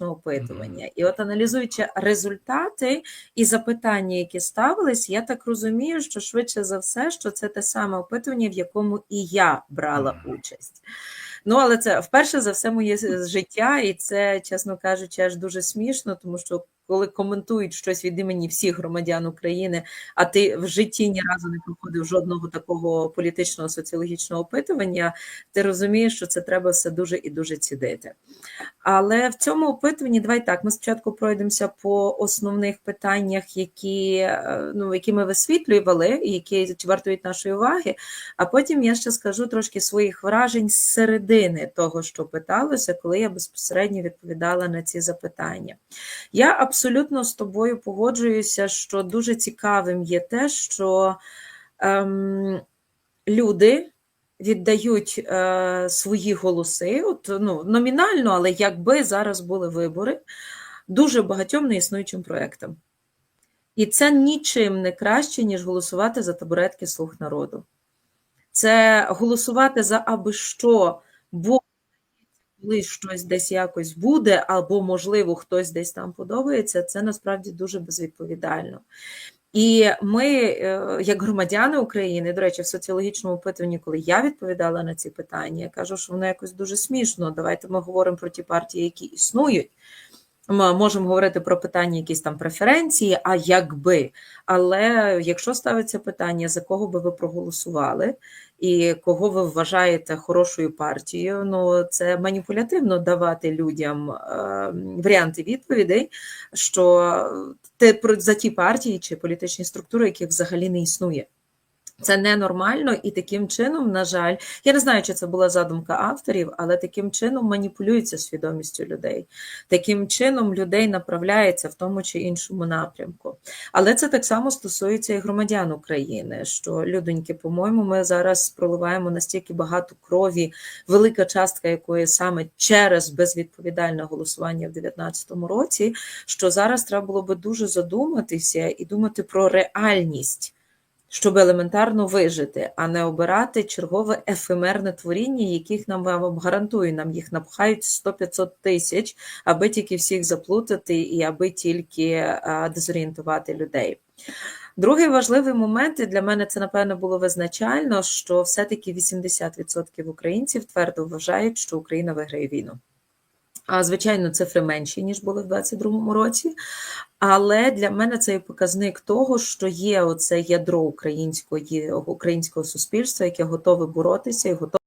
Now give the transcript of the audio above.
опитування. І от аналізуючи результати і запитання, які ставились, я так розумію, що швидше за все, що це те саме опитування, в якому і я брала участь. Ну, але це вперше за все моє життя, і це, чесно кажучи, аж дуже смішно, тому що коли коментують щось від імені всіх громадян України, а ти в житті ні разу не проходив жодного такого політичного соціологічного опитування, ти розумієш, що це треба все дуже і дуже цідити. Але в цьому опитуванні давай так, ми спочатку пройдемося по основних питаннях, які, е, ну, які ми висвітлювали, які вартують нашої уваги. А потім я ще скажу трошки своїх вражень з середини того, що питалося, коли я безпосередньо відповідала на ці запитання. Я абсолютно з тобою погоджуюся, що дуже цікавим є те, що ем, люди віддають е, свої голоси, от, ну, номінально, але якби зараз були вибори, дуже багатьом неіснуючим проєктам. І це нічим не краще, ніж голосувати за табуретки слуг народу. Це голосувати за аби що, бо колись щось десь якось буде, або, можливо, хтось десь там подобається, це насправді дуже безвідповідально. І ми, е, як громадяни України, до речі, в соціологічному опитуванні, коли я відповідала на ці питання, я кажу, що воно якось дуже смішно. Давайте ми говоримо про ті партії, які існують. Ми можемо говорити про питання, якісь там преференції, а якби. Але якщо ставиться питання, за кого би ви проголосували, і кого ви вважаєте хорошою партією, ну це маніпулятивно давати людям е, варіанти відповідей, що те за ті партії чи політичні структури, яких взагалі не існує. Це ненормально, і таким чином, на жаль, я не знаю, чи це була задумка авторів, але таким чином маніпулюється свідомістю людей. Таким чином людей направляється в тому чи іншому напрямку. Але це так само стосується і громадян України. Що людоньки, по-моєму, ми зараз проливаємо настільки багато крові, велика частка якої саме через безвідповідальне голосування в 2019 році, що зараз треба було би дуже задуматися і думати про реальність щоб елементарно вижити, а не обирати чергове ефемерне творіння, яких нам вам гарантую, нам їх напхають 100-500 тисяч, аби тільки всіх заплутати і аби тільки дезорієнтувати людей. Другий важливий момент, і для мене це, напевно, було визначально, що все-таки 80% українців твердо вважають, що Україна виграє війну. Звичайно, цифри менші, ніж були в 2022 році. Але для мене це є показник того, що є оце ядро української українського суспільства, яке готове боротися і готове.